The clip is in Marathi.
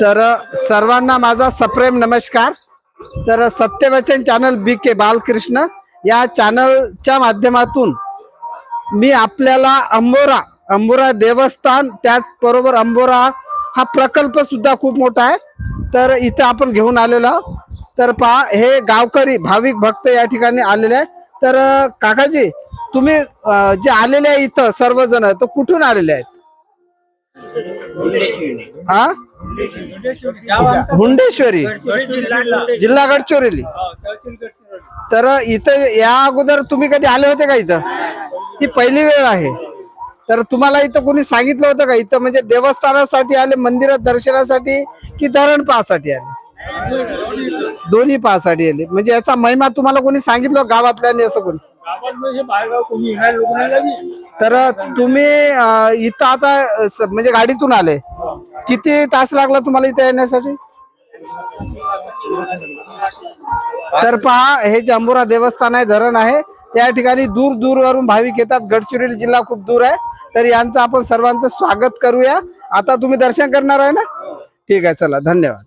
तर सर्वांना माझा सप्रेम नमस्कार. तर सत्यवचन चॅनल बी के बालकृष्ण या चॅनलच्या माध्यमातून मी आपल्याला अंबोरा अंबोरा देवस्थान त्याचबरोबर अंबोरा हा प्रकल्प सुद्धा खूप मोठा आहे. तर इथं आपण घेऊन आलेलो तर पहा हे गावकरी भाविक भक्त या ठिकाणी आलेले आहे तर काकाजी तुम्ही जे आलेले आहे इथं सर्वजण तर कुठून आलेले आहेत? हा मुंडेश्वरी. जिल्हा गडचिरोली. तर इथं या अगोदर तुम्ही कधी आले होते का इथं? ही पहिली वेळ आहे. तर तुम्हाला इथं कोणी सांगितलं होतं का? इथं म्हणजे देवस्थानासाठी आले मंदिरात दर्शनासाठी की धरण पाहासाठी आले? दोन्ही पाहासाठी आले. म्हणजे याचा महिमा तुम्हाला कोणी सांगितलं गावातल्याने असं कोणी? तर तुम्ही इथं आता म्हणजे गाडीतून आले. किती तास लागला तुम्हाला इथे येण्यासाठी? तर पहा हे जंबुरा देवस्थान आहे धरण आहे. त्या ठिकाणी दूर दूरवरून भाविक येतात. गडचिरोली जिल्हा खूप दूर आहे. तर यांचं आपण सर्वांचं स्वागत करूया. आता तुम्ही दर्शन करणार आहे ना? ठीक आहे चला धन्यवाद.